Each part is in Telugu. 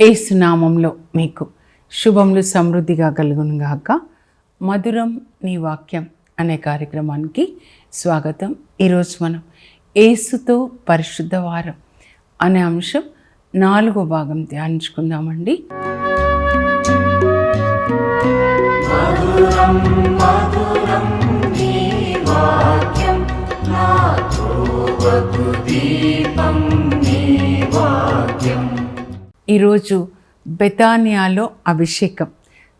ఏసునామంలో మీకు శుభములు సమృద్ధిగా కలుగునుగాక మధురం నీ వాక్యం అనే కార్యక్రమానికి స్వాగతం. ఈరోజు మనం ఏసుతో పరిశుద్ధ వారం అనే అంశం నాలుగో భాగం ధ్యానించుకుందామండి. ఈరోజు బెతానియాలో అభిషేకం.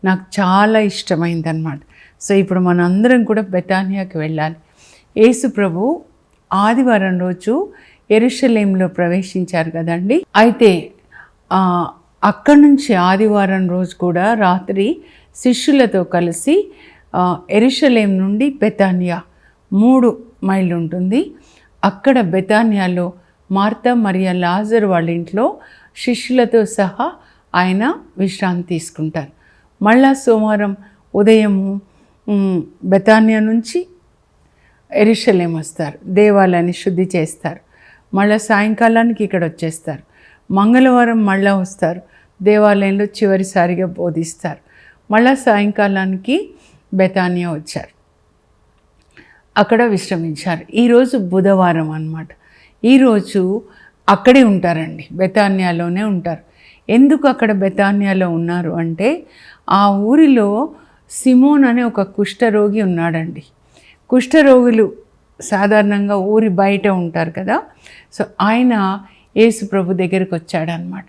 నాకు చాలా ఇష్టమైందనమాట సో ఇప్పుడు మనందరం కూడా బెతానియాకి వెళ్ళాలి. యేసు ప్రభు ఆదివారం రోజు ఎరుషలేంలో ప్రవేశించారు కదండి. అయితే అక్కడి నుంచి ఆదివారం రోజు కూడా రాత్రి శిష్యులతో కలిసి ఎరుషలేం నుండి బెతానియా మూడు మైళ్ళు ఉంటుంది. అక్కడ బెతానియాలో మార్త మరియా లాజర్ వాళ్ళ ఇంట్లో శిష్యులతో సహా ఆయన విశ్రాంతి తీసుకుంటారు. మళ్ళా సోమవారం ఉదయము బెతానియా నుంచి ఎరుషలేం వస్తారు. దేవాలయాన్ని శుద్ధి చేస్తారు. మళ్ళీ సాయంకాలానికి ఇక్కడ వచ్చేస్తారు. మంగళవారం మళ్ళా వస్తారు. దేవాలయంలో చివరిసారిగా బోధిస్తారు. మళ్ళా సాయంకాలానికి బెతానియా వచ్చారు. అక్కడ విశ్రమించారు. ఈరోజు బుధవారం అనమాట ఈరోజు అక్కడే ఉంటారండి. బెతాన్యాలోనే ఉంటారు. ఎందుకు అక్కడ బెతాన్యాలో ఉన్నారు అంటే ఆ ఊరిలో సిమోన్ అనే ఒక కుష్ఠరోగి ఉన్నాడండి. కుష్ఠరోగులు సాధారణంగా ఊరి బయట ఉంటారు కదా. సో ఆయన యేసు ప్రభు దగ్గరికి వచ్చాడనమాట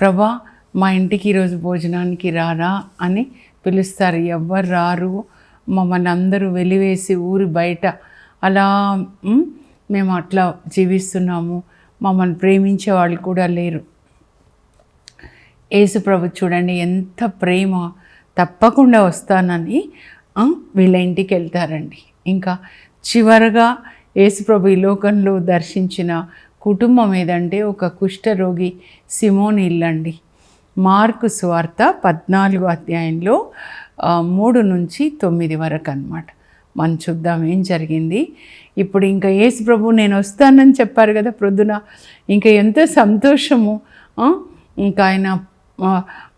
ప్రభా మా ఇంటికి ఈరోజు భోజనానికి రారా అని పిలుస్తారు. ఎవ్వరు రారు. మమ్మల్ని అందరూ వెలివేసి ఊరి బయట అలా మేము అట్లా జీవిస్తున్నాము. మమ్మల్ని ప్రేమించే వాళ్ళు కూడా లేరు. యేసు ప్రభు చూడండి ఎంత ప్రేమ. తప్పకుండా వస్తానని వీళ్ళ ఇంటికి వెళ్తారండి. ఇంకా చివరగా యేసుప్రభు ఈ లోకంలో దర్శించిన కుటుంబం ఏదంటే ఒక కుష్ఠరోగి సిమోన్ ఇల్లండి. మార్కు స్వార్త పద్నాలుగు అధ్యాయంలో మూడు నుంచి తొమ్మిది వరకు అనమాట మనం చూద్దాం ఏం జరిగింది. ఇప్పుడు ఇంకా యేసు ప్రభు నేను వస్తానని చెప్పారు కదా ప్రొద్దున. ఇంకా ఎంత సంతోషము. ఇంకా ఆయన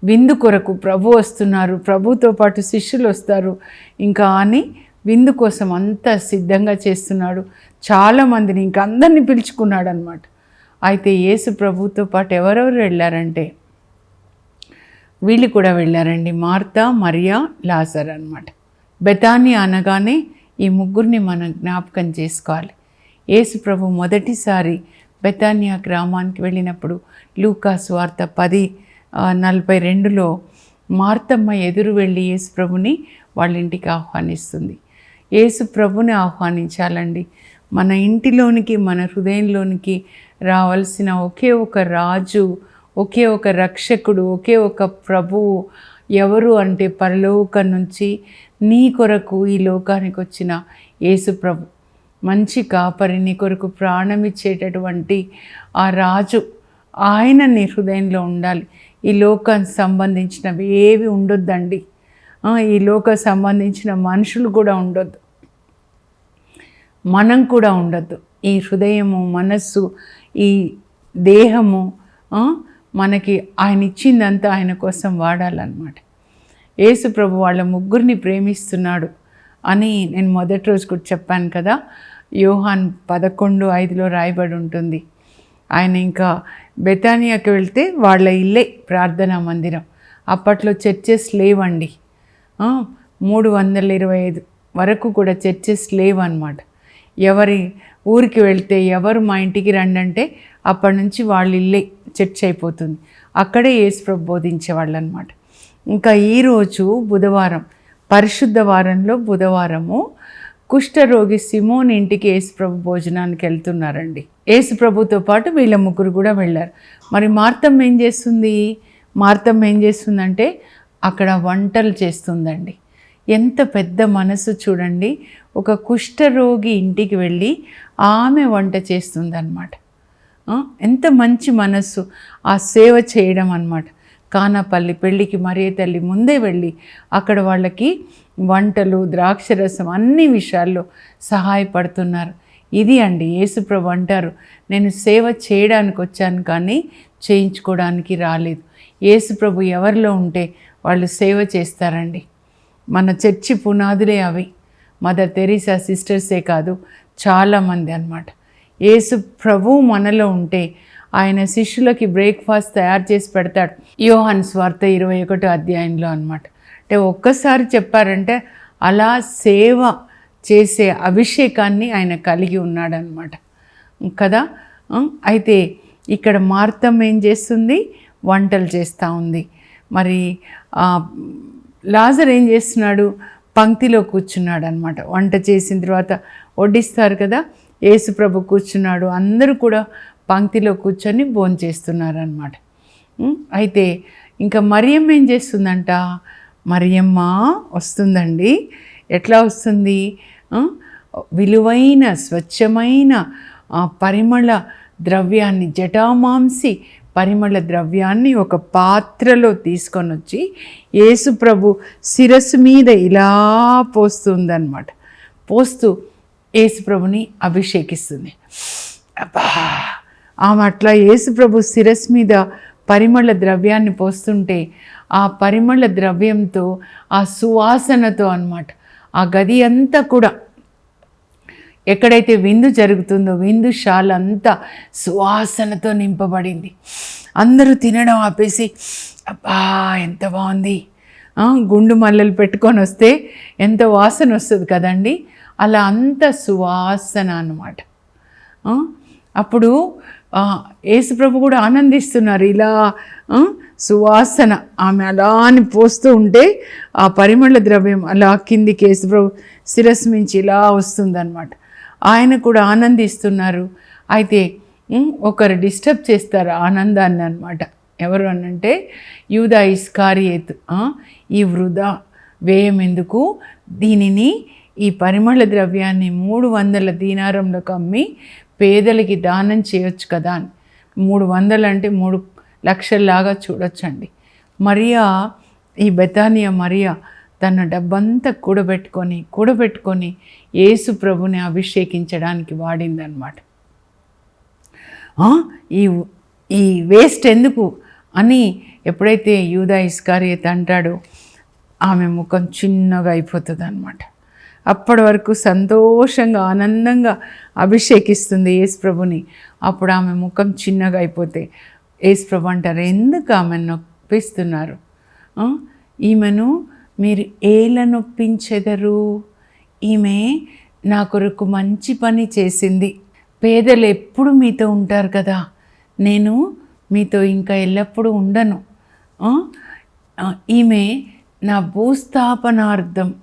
విందు కొరకు ప్రభు వస్తున్నారు. ప్రభుతో పాటు శిష్యులు వస్తారు. ఇంకా అని విందు కోసం అంతా సిద్ధంగా చేస్తున్నాడు. చాలామందిని ఇంకా అందరినీ పిలుచుకున్నాడు అనమాట అయితే యేసు ప్రభుతో పాటు ఎవరెవరు వెళ్ళారంటే వీళ్ళు కూడా వెళ్ళారండి. మార్తా మరియా లాజర్ అనమాట బెతాని అనగానే ఈ ముగ్గురిని మనం జ్ఞాపకం చేసుకోవాలి. యేసు ప్రభు మొదటిసారి బెతానియా గ్రామానికి వెళ్ళినప్పుడు లూకాస్ వార్త పది నలభై రెండులో మార్తమ్మ ఎదురు వెళ్ళి యేసుప్రభుని వాళ్ళ ఇంటికి ఆహ్వానిస్తుంది. యేసుప్రభుని ఆహ్వానించాలండి. మన ఇంటిలోనికి మన హృదయంలోనికి రావాల్సిన ఒకే ఒక రాజు ఒకే ఒక రక్షకుడు ఒకే ఒక ప్రభువు ఎవరు అంటే పరలోకం నుంచి నీ కొరకు ఈ లోకానికి వచ్చిన యేసు ప్రభు. మంచి కాపరి నీ కొరకు ప్రాణం ఇచ్చేటటువంటి ఆ రాజు ఆయన నీ హృదయంలో ఉండాలి. ఈ లోకానికి సంబంధించినవి ఏవి ఉండొద్దండి. ఈ లోక సంబంధించిన మనుషులు కూడా ఉండొద్దు. మనం కూడా ఉండొద్దు. ఈ హృదయము మనస్సు ఈ దేహము మనకి ఆయన ఇచ్చిందంతా ఆయన కోసం వాడాలన్నమాట. యేసు ప్రభు వాళ్ళ ముగ్గురిని ప్రేమిస్తున్నాడు అని నేను మొదటి రోజు కూడా చెప్పాను కదా. యోహాన్ పదకొండు ఐదులో రాయబడి ఉంటుంది. ఆయన ఇంకా బెతానియాకి వెళ్తే వాళ్ళ ఇల్లే ప్రార్థనా మందిరం. అప్పట్లో చర్చెస్ లేవండి. మూడు వందల ఇరవై ఐదు వరకు కూడా చర్చెస్ లేవన్నమాట. ఎవరి ఊరికి వెళ్తే ఎవరు మా ఇంటికి రండి అంటే అప్పటి నుంచి వాళ్ళ ఇల్లే చర్చ్ అయిపోతుంది. అక్కడే యేసు ప్రభు బోధించేవాళ్ళు అనమాట ఇంకా ఈరోజు బుధవారం పరిశుద్ధ వారంలో బుధవారము కుష్ఠరోగి సిమోన్ ఇంటికి యేసుప్రభు భోజనానికి వెళ్తున్నారండి. యేసుప్రభుతో పాటు వీళ్ళ ముగ్గురు కూడా వెళ్ళారు. మరి మార్తమ్మ ఏం చేస్తుంది? మార్తమ్మ ఏం చేస్తుందంటే అక్కడ వంటలు చేస్తుందండి. ఎంత పెద్ద మనసు చూడండి. ఒక కుష్ఠరోగి ఇంటికి వెళ్ళి ఆమె వంట చేస్తుందన్నమాట. ఎంత మంచి మనస్సు ఆ సేవ చేయడం అన్నమాట. కానాపల్లి పెళ్ళికి మరే తల్లి ముందే వెళ్ళి అక్కడ వాళ్ళకి వంటలు ద్రాక్షరసం అన్ని విషయాల్లో సహాయపడుతున్నారు. ఇది అండి యేసుప్రభు అంటారు నేను సేవ చేయడానికి వచ్చాను కానీ చేయించుకోవడానికి రాలేదు. యేసుప్రభు ఎవరిలో ఉంటే వాళ్ళు సేవ చేస్తారండి. మన చర్చి పునాదులే అవి. మదర్ తెరీసా సిస్టర్సే కాదు చాలామంది అన్నమాట. యేసు ప్రభు మనలో ఉంటే ఆయన శిష్యులకి బ్రేక్ఫాస్ట్ తయారు చేసి పెడతాడు. యోహన్ స్వార్థ ఇరవై ఒకటో అధ్యాయంలో అనమాట అంటే ఒక్కసారి చెప్పారంటే అలా సేవ చేసే అభిషేకాన్ని ఆయన కలిగి ఉన్నాడనమాట కదా? అయితే ఇక్కడ మార్తం ఏం చేస్తుంది? వంటలు చేస్తూ ఉంది. మరి లాజర్ ఏం చేస్తున్నాడు? పంక్తిలో కూర్చున్నాడు అనమాట వంట చేసిన తర్వాత వడ్డిస్తారు కదా? యేసుప్రభు కూర్చున్నాడు. అందరూ కూడా పంక్తిలో కూర్చొని భోంచేస్తున్నారనమాట అయితే ఇంకా మరియమ్మ ఏం చేస్తుందంట? మరియమ్మ వస్తుందండి. ఎట్లా వస్తుంది? విలువైన స్వచ్ఛమైన పరిమళ ద్రవ్యాన్ని జటామాంసి పరిమళ ద్రవ్యాన్ని ఒక పాత్రలో తీసుకొని వచ్చి యేసుప్రభు శిరస్సు మీద ఇలా పోస్తుందన్నమాట. పోస్తూ యేసుప్రభుని అభిషేకిస్తుంది. అబ్బా! ఆమె అట్లా యేసుప్రభు శిరస్సు మీద పరిమళ ద్రవ్యాన్ని పోస్తుంటే ఆ పరిమళ ద్రవ్యంతో ఆ సువాసనతో అన్నమాట. ఆ గది అంతా కూడా ఎక్కడైతే విందు జరుగుతుందో విందుశాల అంతా సువాసనతో నింపబడింది. అందరూ తినడం ఆపేసి అబ్బా ఎంత బాగుంది. గుండు మల్లెలు పెట్టుకొని వస్తే ఎంత వాసన వస్తుంది కదండి. అలా అంత సువాసన అన్నమాట. అప్పుడు యేసుప్రభు కూడా ఆనందిస్తున్నారు. ఇలా సువాసన ఆమె అలా అని పోస్తూ ఉంటే ఆ పరిమళ ద్రవ్యం అలా కిందికి యేసుప్రభు శిరస్సు మించి ఇలా వస్తుందన్నమాట. ఆయన కూడా ఆనందిస్తున్నారు. అయితే ఒకరు డిస్టర్బ్ చేస్తారు ఆనందాన్ని అనమాట ఎవరు అనంటే యూదా ఇస్కారియత్. ఈ వృధా వ్యయం ఎందుకు? దీనిని ఈ పరిమళ ద్రవ్యాన్ని మూడు వందల దీనారంలకు అమ్మి పేదలకి దానం చేయొచ్చు కదా అని. మూడు వందలు అంటే మూడు లక్షల్లాగా చూడొచ్చండి. మరియా ఈ బెతానియా మరియా తన డబ్బంతా కూడబెట్టుకొని కూడబెట్టుకొని యేసు ప్రభుని అభిషేకించడానికి వాడిందనమాట ఈ ఈ వేస్ట్ ఎందుకు అని ఎప్పుడైతే యూదా ఇస్కారియత్ అంటాడో ఆమె ముఖం చిన్నగా అయిపోతుంది అనమాట అప్పటి వరకు సంతోషంగా ఆనందంగా అభిషేకిస్తుంది యేసు ప్రభుని. అప్పుడు ఆమె ముఖం చిన్నగా అయిపోతే యేసు ప్రభు అంటారు ఎందుకు ఆమె నొప్పిస్తున్నారు? ఈమెను మీరు ఏల నొప్పించెదరు? ఈమె నా కొరకు మంచి పని చేసింది. పేదలు ఎప్పుడు మీతో ఉంటారు కదా? నేను మీతో ఇంకా ఎల్లప్పుడూ ఉండను. ఈమె నా భూస్థాపనార్థం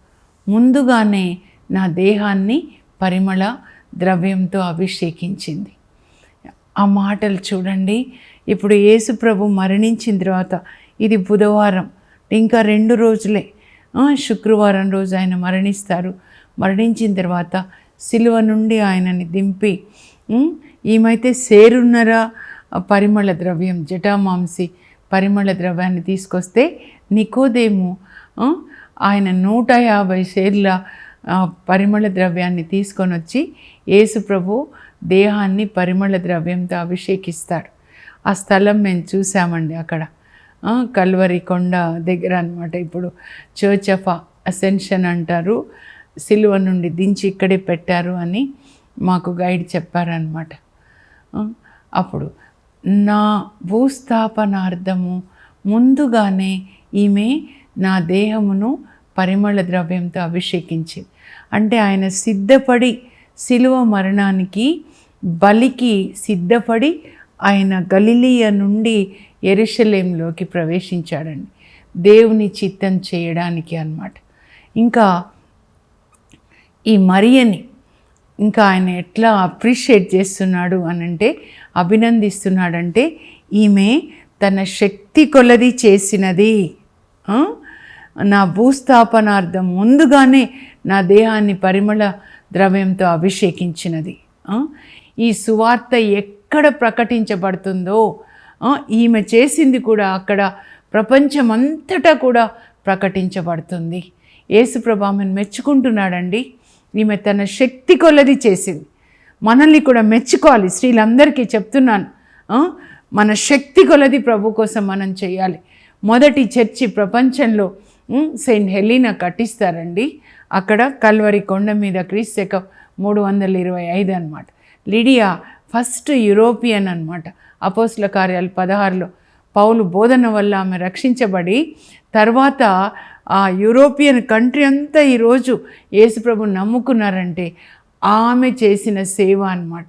ముందుగానే నా దేహాన్ని పరిమళ ద్రవ్యంతో అభిషేకించింది. ఆ మాటలు చూడండి. ఇప్పుడు యేసుప్రభు మరణించిన తర్వాత ఇది బుధవారం ఇంకా రెండు రోజులే. శుక్రవారం రోజు ఆయన మరణిస్తారు. మరణించిన తర్వాత సిలువ నుండి ఆయనని దింపి ఉమ్, ఈమైతే సేరున్నర పరిమళ ద్రవ్యం జటామాంసి పరిమళ ద్రవ్యాన్ని తీసుకొస్తే నికోదేము ఆయన నూట యాభై షేర్ల పరిమళ ద్రవ్యాన్ని తీసుకొని వచ్చి యేసు ప్రభు దేహాన్ని పరిమళ ద్రవ్యంతో అభిషేకిస్తాడు. ఆ స్థలం మేము చూసామండి అక్కడ. కల్వరి కొండ దగ్గర అనమాట ఇప్పుడు. చర్చ్ ఆఫ్ అసెన్షన్ అంటారు. సిలువ నుండి దించి ఇక్కడే పెట్టారు అని మాకు గైడ్ చెప్పారనమాట అప్పుడు నా భూస్థాపనార్థము ముందుగానే ఈమె నా దేహమును పరిమళ ద్రవ్యంతో అభిషేకించి అంటే ఆయన సిద్ధపడి శిలువ మరణానికి బలికి సిద్ధపడి ఆయన గలిలియ నుండి ఎరుషలేంలోకి ప్రవేశించాడండి. దేవుని చిత్తం చేయడానికి అన్నమాట. ఇంకా ఈ మరియని ఇంకా ఆయన ఎట్లా అప్రిషియేట్ చేస్తున్నాడు అని అంటే అభినందిస్తున్నాడంటే ఈమె తన శక్తి కొలది చేసినది నా భూస్థాపనార్థం ముందుగానే నా దేహాన్ని పరిమళ ద్రవ్యంతో అభిషేకించినది. ఈ సువార్త ఎక్కడ ప్రకటించబడుతుందో ఈమె చేసింది కూడా అక్కడ ప్రపంచమంతటా కూడా ప్రకటించబడుతుంది. యేసుప్రభు ఆమెను మెచ్చుకుంటున్నాడండి. ఈమె తన శక్తి కొలది చేసింది. మనల్ని కూడా మెచ్చుకోవాలి. స్త్రీలందరికీ చెప్తున్నాను. మన శక్తి కొలది ప్రభు కోసం మనం చేయాలి. మొదటి చర్చి ప్రపంచంలో సెయింట్ హెలీనా కట్టిస్తారండి. అక్కడ కల్వరి కొండ మీద క్రీస్తక మూడు వందల ఇరవై ఐదు అనమాట లిడియా ఫస్ట్ యూరోపియన్ అనమాట అపోస్ల కార్యాలు పదహారులో పౌలు బోధన వల్ల ఆమె రక్షించబడి తర్వాత ఆ యూరోపియన్ కంట్రీ అంతా ఈరోజు యేసుప్రభు నమ్ముకున్నారంటే ఆమె చేసిన సేవ అన్నమాట.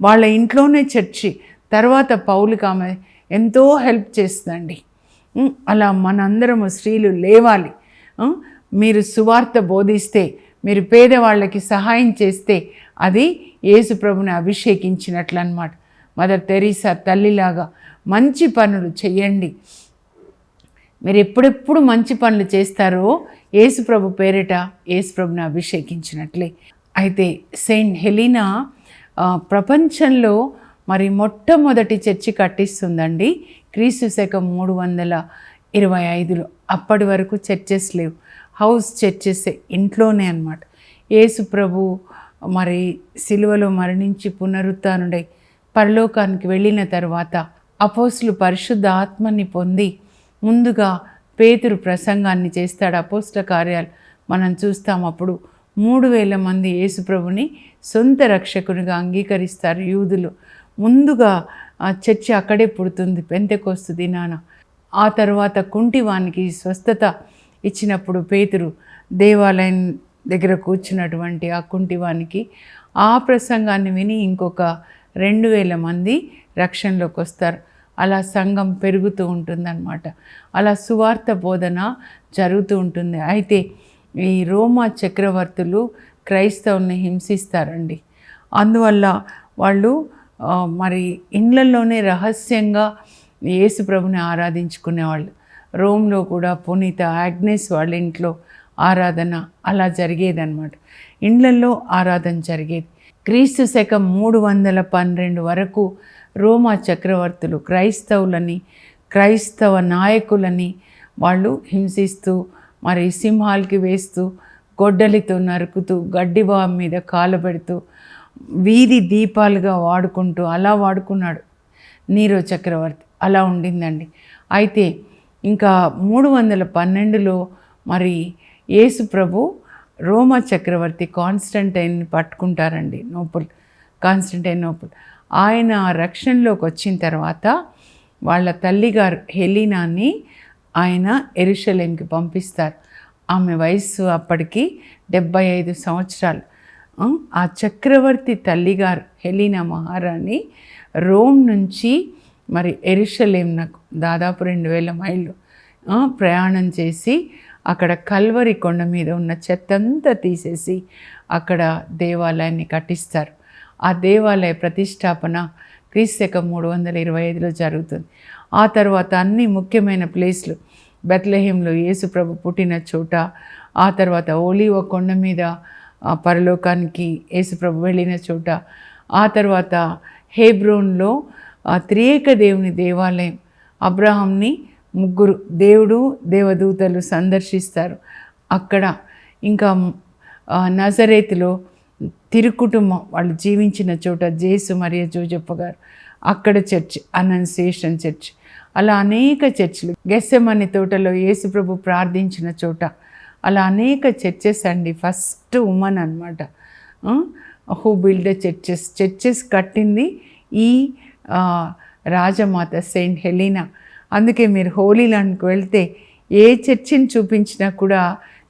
వాళ్ళ ఇంట్లోనే చర్చి తర్వాత పౌలుకి ఆమె ఎంతో హెల్ప్ చేస్తుందండి. అలా మనందరము స్త్రీలు లేవాలి. మీరు సువార్త బోధిస్తే మీరు పేదవాళ్ళకి సహాయం చేస్తే అది యేసుప్రభుని అభిషేకించినట్లు అనమాట మదర్ తెరీసా తల్లిలాగా మంచి పనులు చేయండి మీరు ఎప్పుడెప్పుడు మంచి పనులు చేస్తారో యేసుప్రభు పేరిట యేసుప్రభుని అభిషేకించినట్లే. అయితే సెయింట్ హెలీనా ప్రపంచంలో మరి మొట్టమొదటి చర్చి కట్టిస్తుందండి. క్రీస్తు శకం మూడు వందల ఇరవై ఐదులో. అప్పటి వరకు చర్చెస్ లేవు. హౌస్ చర్చెస్ ఇంట్లోనే అన్నమాట. యేసు ప్రభు మరి సిలువలో మరణించి పునరుత్నుడై పరలోకానికి వెళ్ళిన తర్వాత అపోసులు పరిశుద్ధ ఆత్మని పొంది ముందుగా పేతురు ప్రసంగాన్ని చేస్తాడు. అపోస్ల కార్యాలు మనం చూస్తాం. అప్పుడు మూడు వేల మంది యేసుప్రభుని సొంత రక్షకునిగా అంగీకరిస్తారు. యూదులు ముందుగా ఆ చర్చి అక్కడే పుడుతుంది. పెంతెకొస్తు దినాన. ఆ తర్వాత కుంటివానికి స్వస్థత ఇచ్చినప్పుడు పేతురు దేవాలయం దగ్గర కూర్చున్నటువంటి ఆ కుంటివానికి ఆ ప్రసంగాన్ని విని ఇంకొక రెండు వేల మంది రక్షణలోకి వస్తారు. అలా సంఘం పెరుగుతూ ఉంటుందన్నమాట. అలా సువార్త బోధన జరుగుతూ ఉంటుంది. అయితే ఈ రోమా చక్రవర్తులు క్రైస్తవుల్ని హింసిస్తారండి. అందువల్ల వాళ్ళు మరి ఇండ్లలోనే రహస్యంగా యేసు ప్రభుని ఆరాధించుకునేవాళ్ళు రోమ్లో కూడా పునీత ఆగ్నేస్ వాళ్ళ ఇంట్లో ఆరాధన అలా జరిగేదన్నమాట. ఇండ్లల్లో ఆరాధన జరిగేది. క్రీస్తు శకం మూడు వందల పన్నెండు వరకు రోమా చక్రవర్తులు క్రైస్తవులని క్రైస్తవ నాయకులని వాళ్ళు హింసిస్తూ మరి సింహాలకి వేస్తూ గొడ్డలితో నరుకుతూ గడ్డివా మీద కాలబెడుతూ వీధి దీపాలుగా వాడుకుంటూ అలా వాడుకున్నాడు నీరో చక్రవర్తి. అలా ఉండిందండి. అయితే ఇంకా మూడు వందల పన్నెండులో మరి యేసు ప్రభు రోమా చక్రవర్తి కాన్స్టంటైన్ పట్టుకుంటారండి నోపుల్ కాన్స్టంటైన్ నోపుల్ ఆయన రక్షణలోకి వచ్చిన తర్వాత వాళ్ళ తల్లిగారు హెలీనాన్ని ఆయన ఎరుషలేంకి పంపిస్తారు. ఆమె వయస్సు అప్పటికి డెబ్బై ఐదు సంవత్సరాలు. ఆ, చక్రవర్తి తల్లిగారు హెలీనా మహారాణి రోమ్ నుంచి మరి ఎరుషలేంనకు దాదాపు రెండు వేల మైళ్ళు ప్రయాణం చేసి అక్కడ కల్వరి కొండ మీద ఉన్న చెత్తంతా తీసేసి అక్కడ దేవాలయాన్ని కట్టిస్తారు. ఆ దేవాలయ ప్రతిష్టాపన క్రీస్తక మూడు వందల ఇరవై ఐదులో జరుగుతుంది. ఆ తర్వాత అన్ని ముఖ్యమైన ప్లేస్లు బెత్లహేంలో యేసుప్రభు పుట్టిన చోట ఆ తర్వాత ఓలివ కొండ మీద ఆ పరలోకానికి యేసుప్రభు వెళ్ళిన చోట ఆ తర్వాత హేబ్రోన్లో ఆ త్రియేక దేవుని దేవాలయం అబ్రహాంని ముగ్గురు దేవుడు దేవదూతలు సందర్శిస్తారు. అక్కడ ఇంకా ఆ, నజరేతులో తిరుకుటుంబం వాళ్ళు జీవించిన చోట జేసు మరియ జోజప్ప గారు అక్కడ చర్చ్ అనన్సేషన్ చర్చ్. అలా అనేక చర్చిలు గెస్సెమని తోటలో యేసుప్రభు ప్రార్థించిన చోట అలా అనేక చర్చెస్ అండి. ఫస్ట్ ఉమెన్ అనమాట హూ బిల్డ్ చర్చెస్. చర్చెస్ కట్టింది ఈ రాజమాత సెయింట్ హెలీనా. అందుకే మీరు హోలీ ల్యాండ్కి వెళ్తే ఏ చర్చిని చూపించినా కూడా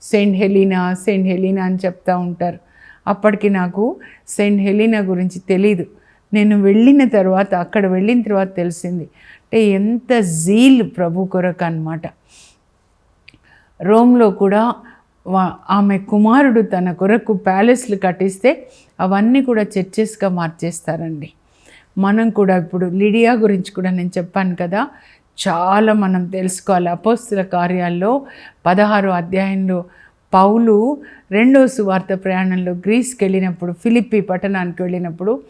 సెయింట్ హెలీనా సెయింట్ హెలీనా అని చెప్తూ ఉంటారు. అప్పటికి నాకు సెయింట్ హెలీనా గురించి తెలీదు. నేను వెళ్ళిన తర్వాత అక్కడ వెళ్ళిన తర్వాత తెలిసింది. అంటే ఎంత జీల్ ప్రభు కొరకు అనమాట రోమ్లో కూడా వా- ఆమె కుమారుడు తన కొరకు ప్యాలెస్లు కట్టిస్తే అవన్నీ కూడా చర్చెస్గా మార్చేస్తారండి. మనం కూడా ఇప్పుడు లిడియా గురించి కూడా నేను చెప్పాను కదా చాలా మనం తెలుసుకోవాలి. అపోస్తుల కార్యాల్లో పదహారు అధ్యాయంలో పౌలు రెండో సువార్త ప్రయాణంలో గ్రీస్కి వెళ్ళినప్పుడు ఫిలిప్పి పట్టణానికి వెళ్ళినప్పుడు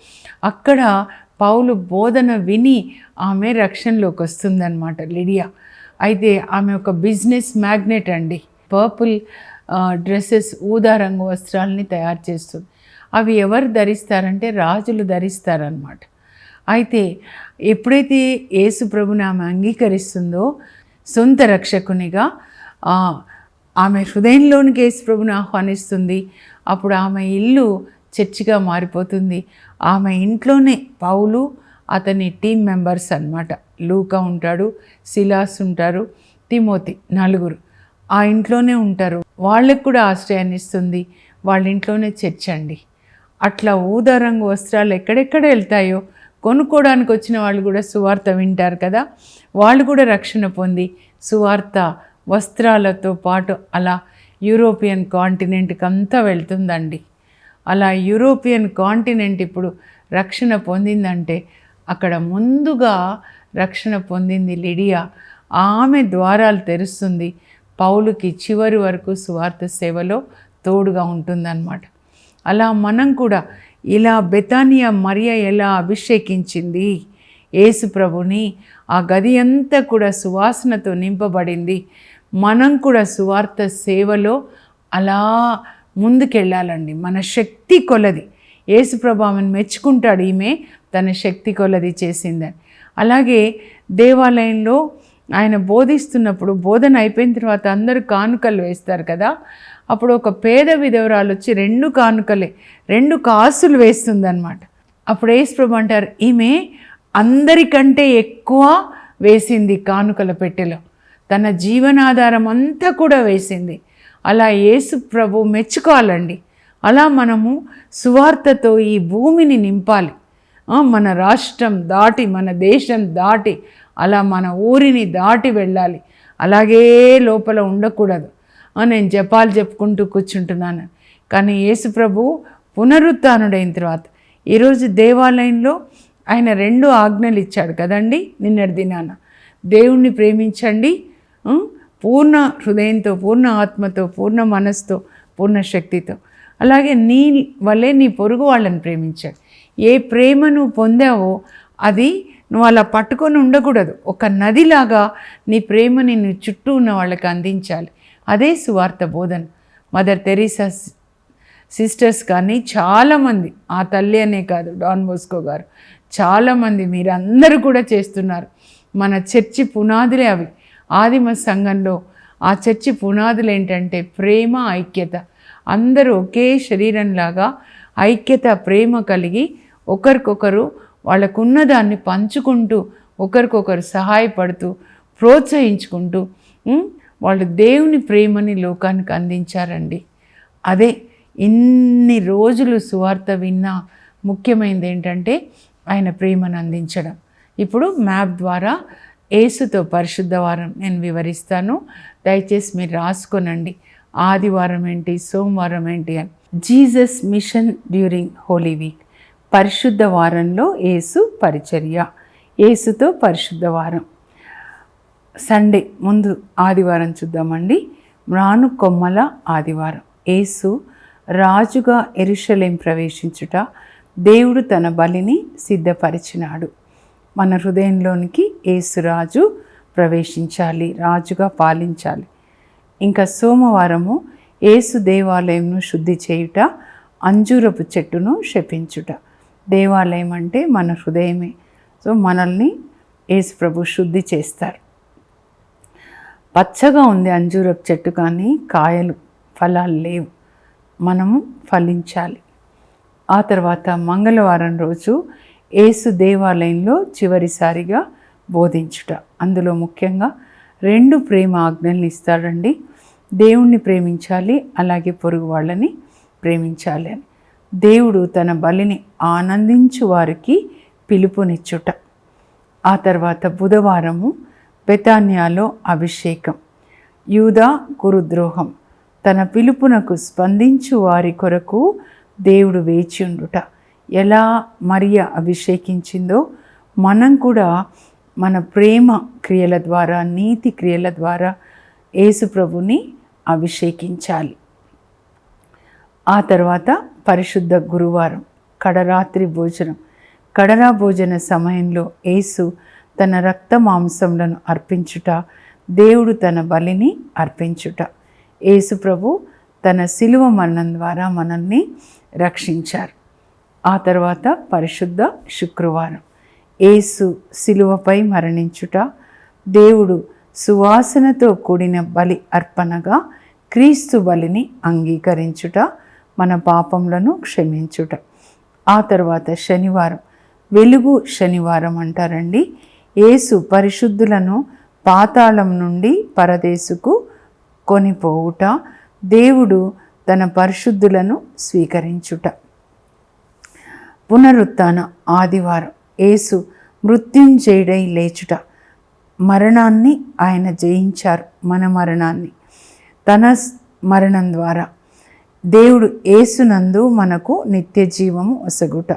అక్కడ పౌలు బోధన విని ఆమె రక్షణలోకి వస్తుందన్నమాట లిడియా. అయితే ఆమె ఒక బిజినెస్ మ్యాగ్నెట్ అండి. పర్పుల్ డ్రెస్సెస్ ఊదా రంగు వస్త్రాలని తయారు చేస్తుంది. అవి ఎవరు ధరిస్తారంటే రాజులు ధరిస్తారనమాట అయితే ఎప్పుడైతే యేసు ప్రభుని ఆమె అంగీకరిస్తుందో సొంత రక్షకునిగా ఆమె హృదయంలోనికి యేసు ప్రభుని ఆహ్వానిస్తుంది. అప్పుడు ఆమె ఇల్లు చర్చిగా మారిపోతుంది. ఆమె ఇంట్లోనే పౌలు అతని టీం మెంబర్స్ అన్నమాట. లూకా ఉంటాడు సిలాస్ ఉంటారు తిమోతి నలుగురు. ఆ ఇంట్లోనే ఉంటారు. వాళ్ళకు కూడా ఆశ్రయాన్ని ఇస్తుంది. వాళ్ళ ఇంట్లోనే చర్చండి. అండి అట్లా ఊదా రంగు వస్త్రాలు ఎక్కడెక్కడ వెళ్తాయో కొనుక్కోవడానికి వచ్చిన వాళ్ళు కూడా సువార్త వింటారు కదా. వాళ్ళు కూడా రక్షణ పొంది సువార్త వస్త్రాలతో పాటు అలా యూరోపియన్ కాంటినెంట్కి అంతా వెళ్తుందండి. అలా యూరోపియన్ కాంటినెంట్ ఇప్పుడు రక్షణ పొందిందంటే అక్కడ ముందుగా రక్షణ పొందింది లిడియా. ఆమె ద్వారాలు తెరుస్తుంది. పౌలుకి చివరి వరకు సువార్త సేవలో తోడుగా ఉంటుందన్నమాట. అలా మనం కూడా ఇలా బెతానియా మరియ ఎలా అభిషేకించింది? ఏసుప్రభుని ఆ గది అంతా కూడా సువాసనతో నింపబడింది. మనం కూడా సువార్త సేవలో అలా ముందుకెళ్ళాలండి. మన శక్తి కొలది. యేసు ప్రభు ఆమెను మెచ్చుకుంటాడు. ఈమె తన శక్తి కొలది చేసిందని. అలాగే దేవాలయంలో ఆయన బోధిస్తున్నప్పుడు బోధన అయిపోయిన తర్వాత అందరూ కానుకలు వేస్తారు కదా? అప్పుడు ఒక పేద విధవరాలు వచ్చి రెండు కానుకలే రెండు కాసులు వేస్తుందన్నమాట. అప్పుడు యేసుప్రభు అంటారు ఈమె అందరికంటే ఎక్కువ వేసింది కానుకల పెట్టెలో. తన జీవనాధారం అంతా కూడా వేసింది. అలా యేసు ప్రభు మెచ్చుకోవాలండి. అలా మనము సువార్తతో ఈ భూమిని నింపాలి. మన రాష్ట్రం దాటి మన దేశం దాటి అలా మన ఊరిని దాటి వెళ్ళాలి. అలాగే లోపల ఉండకూడదు. నేను జపాలు చెప్పుకుంటూ కూర్చుంటున్నాను. కానీ యేసుప్రభు పునరుత్డైన తర్వాత ఈరోజు దేవాలయంలో ఆయన రెండు ఆజ్ఞలు ఇచ్చాడు కదండి నిన్నటి దినాన. దేవుణ్ణి ప్రేమించండి పూర్ణ హృదయంతో పూర్ణ ఆత్మతో పూర్ణ మనస్తో పూర్ణ శక్తితో. అలాగే నీ వల్లే నీ పొరుగు వాళ్ళని ప్రేమించాడు. ఏ ప్రేమ నువ్వు పొందావో అది నువ్వు అలా పట్టుకొని ఉండకూడదు. ఒక నదిలాగా నీ ప్రేమని నీ చుట్టూ ఉన్న వాళ్ళకి అందించాలి. అదే సువార్త బోధన. మదర్ తెరీసా సిస్టర్స్ కానీ చాలామంది ఆ తల్లి అనే కాదు డాన్ బోస్కో గారు చాలామంది మీరందరూ కూడా చేస్తున్నారు. మన చర్చి పునాదులే అవి. ఆదిమ సంఘంలో ఆ చర్చి పునాదులు ఏంటంటే ప్రేమ ఐక్యత. అందరూ ఒకే శరీరంలాగా ఐక్యత ప్రేమ కలిగి ఒకరికొకరు వాళ్ళకున్న దాన్ని పంచుకుంటూ ఒకరికొకరు సహాయపడుతూ ప్రోత్సహించుకుంటూ వాళ్ళు దేవుని ప్రేమని లోకానికి అందించారండి. అదే ఇన్ని రోజులు సువార్త విన్నా ముఖ్యమైనది ఏంటంటే ఆయన ప్రేమను అందించడం. ఇప్పుడు మ్యాప్ ద్వారా ఏసుతో పరిశుద్ధ వారం నేను వివరిస్తాను. దయచేసి మీరు రాసుకోనండి. ఆదివారం ఏంటి సోమవారం ఏంటి అని. Jesus mission during holy week. పరిశుద్ధ వారంలో ఏసు పరిచర్య. ఏసుతో పరిశుద్ధ వారం. సండే ముందు ఆదివారం చూద్దామండి. మ్రాను కొమ్మల ఆదివారం. ఏసు రాజుగా ఎరుషలేం ప్రవేశించుట దేవుడు తన బలిని సిద్ధపరిచినాడు. మన హృదయంలోనికి ఏసు రాజు ప్రవేశించాలి రాజుగా పాలించాలి. ఇంకా సోమవారము ఏసు దేవాలయంను శుద్ధి చేయుట అంజూరపు చెట్టును శపించుట. దేవాలయం అంటే మన హృదయమే. సో మనల్ని యేసు ప్రభు శుద్ధి చేస్తారు. పచ్చగా ఉంది అంజూరపు చెట్టు కానీ కాయలు ఫలాలు లేవు. మనము ఫలించాలి. ఆ తర్వాత మంగళవారం రోజు ఏసు దేవాలయంలో చివరిసారిగా బోధించుట. అందులో ముఖ్యంగా రెండు ప్రేమ ఆజ్ఞల్ని ఇస్తాడండి. దేవుణ్ణి ప్రేమించాలి అలాగే పొరుగు వాళ్ళని ప్రేమించాలి అని. దేవుడు తన బలిని ఆనందించు వారికి పిలుపునిచ్చుట. ఆ తర్వాత బుధవారము బెతాన్యాలో అభిషేకం. యూదా గురుద్రోహం తన పిలుపునకు స్పందించు వారి కొరకు దేవుడు వేచి ఉండుట ఎలా మరియ అభిషేకించిందో మనం కూడా మన ప్రేమ క్రియల ద్వారా నీతి క్రియల ద్వారా యేసుప్రభుని అభిషేకించాలి. ఆ తర్వాత పరిశుద్ధ గురువారం కడరాత్రి భోజనం. కడరా భోజన సమయంలో యేసు తన రక్త మాంసములను అర్పించుట దేవుడు తన బలిని అర్పించుట. యేసు ప్రభు తన శిలువ మరణం ద్వారా మనల్ని రక్షించారు. ఆ తర్వాత పరిశుద్ధ శుక్రవారం. యేసు శిలువపై మరణించుట దేవుడు సువాసనతో కూడిన బలి అర్పణగా క్రీస్తు బలిని అంగీకరించుట మన పాపములను క్షమించుట. ఆ తర్వాత శనివారం వెలుగు శనివారం అంటారండి. యేసు పరిశుద్ధులను పాతాళం నుండి పరదేశుకు కొనిపోవుట దేవుడు తన పరిశుద్ధులను స్వీకరించుట. పునరుత్న ఆదివారం యేసు మృత్యుంజయుడై లేచుట. మరణాన్ని ఆయన జయించారు మన మరణాన్ని. తన స్- మరణం ద్వారా దేవుడు ఏసునందు మనకు నిత్య జీవము ఒసగుట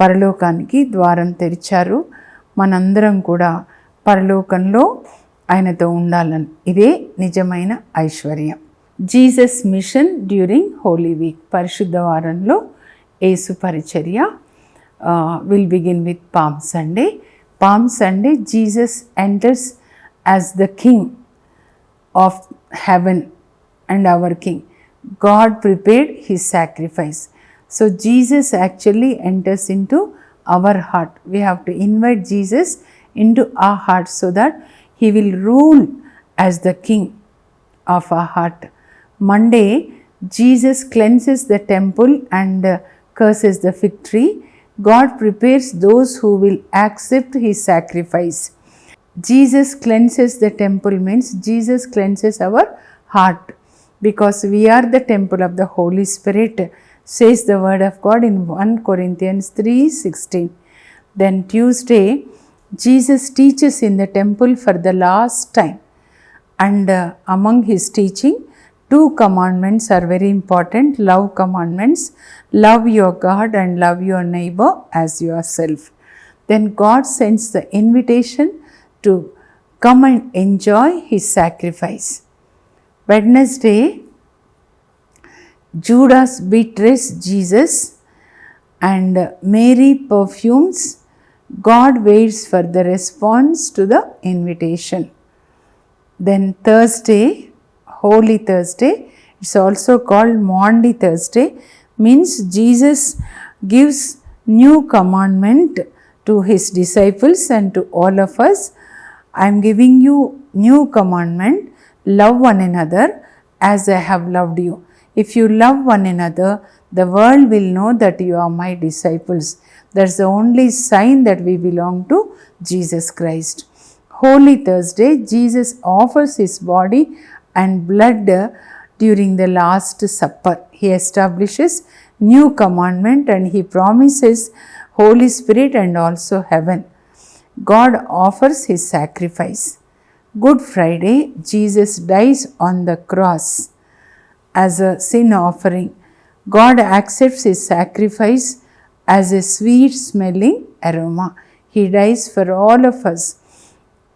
పరలోకానికి ద్వారం తెరిచారు. మనందరం కూడా పరలోకంలో ఆయనతో ఉండాలని. ఇదే నిజమైన ఐశ్వర్యం. Jesus mission during holy week పరిశుద్ధ వారంలో ఏసు పరిచర్య will begin with palm Sunday. Palm Sunday Jesus enters as the king of heaven and our king. God prepared his sacrifice. So Jesus actually enters into our heart. We have to invite Jesus into our heart so that he will rule as the king of our heart. Monday, Jesus cleanses the temple and uh, curses the fig tree. God prepares those who will accept his sacrifice. Jesus cleanses the temple means Jesus cleanses our heart because we are the temple of the Holy Spirit, says the word of God in 1 Corinthians 3:16. Then Tuesday, Jesus teaches in the temple for the last time. And uh, among his teaching, two commandments are very important love commandments love your God and love your neighbor as yourself. Then God sends the invitation to come and enjoy his sacrifice. Wednesday, Judas betrays Jesus and Mary perfumes. God waits for the response to the invitation. Then Thursday, Holy Thursday, it's also called Maundy Thursday, means Jesus gives new commandment to his disciples and to all of us. I am giving you new commandment, love one another as I have loved you. If you love one another, the world will know that you are my disciples. That's the only sign that we belong to Jesus Christ. Holy Thursday, Jesus offers his body and blood during the Last Supper. He establishes new commandment and he promises Holy Spirit and also heaven. God offers his sacrifice. Good Friday, Jesus dies on the cross as a sin offering. God accepts his sacrifice as a sweet smelling aroma. He dies for all of us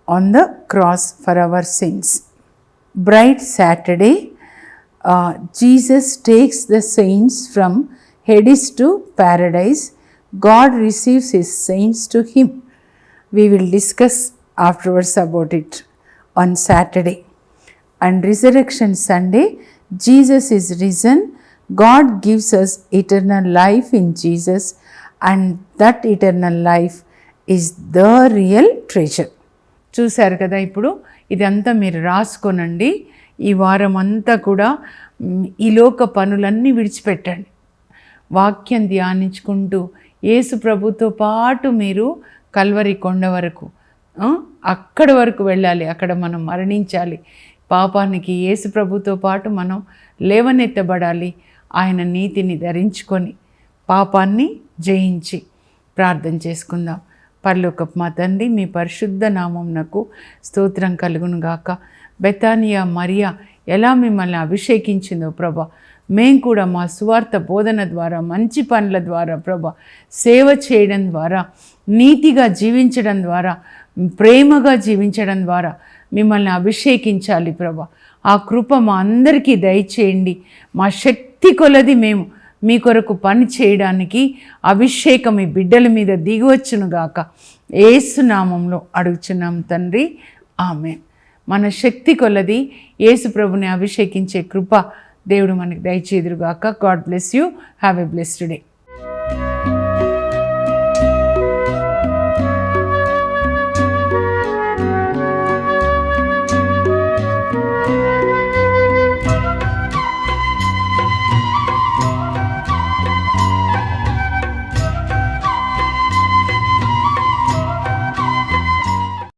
on the cross for our sins. Bright Saturday, uh, Jesus takes the saints from Hades to paradise. God receives his saints to him. We will discuss afterwards about it on Saturday. And Resurrection Sunday, Jesus is risen. God gives us eternal life in Jesus, and that eternal life is the real treasure. చూశారు కదా ఇప్పుడు ఇదంతా మీరు రాసుకోనండి ఈ వారం అంతా కూడా మ్, ఈ లోక పనులన్నీ విడిచిపెట్టండి వాక్యం ధ్యానించుకుంటూ యేసు ప్రభుతో పాటు మీరు కల్వరి కొండ వరకు ఆ, అక్కడి వరకు వెళ్ళాలి. అక్కడ మనం మరణించాలి. పాపానికి యేసు ప్రభుతో పాటు మనం లేవనెత్తబడాలి. ఆయన నీతిని ధరించుకొని పాపాన్ని జయించి ప్రార్థన చేసుకుందాం. పరలోకపు మా తండ్రి మీ పరిశుద్ధ నామంనకు స్తోత్రం కలుగును గాక బెతానియా మరియా ఎలా మిమ్మల్ని అభిషేకించిందో ప్రభా. మేం కూడా మా సువార్త బోధన ద్వారా మంచి పనుల ద్వారా ప్రభా సేవ చేయడం ద్వారా నీతిగా జీవించడం ద్వారా ప్రేమగా జీవించడం ద్వారా మిమ్మల్ని అభిషేకించాలి ప్రభా. ఆ కృప మా అందరికీ దయచేయండి. మా శక్తి కొలది మేము మీ కొరకు పని చేయడానికి అభిషేకం ఈ బిడ్డల మీద దిగివచ్చునుగాక. ఏసునామంలో అడుగుచున్నాం తండ్రి. ఆమె మన శక్తి కొలది యేసు ప్రభుని అభిషేకించే కృప దేవుడు మనకు దయచేదురుగాక God bless you. Have a blessed day.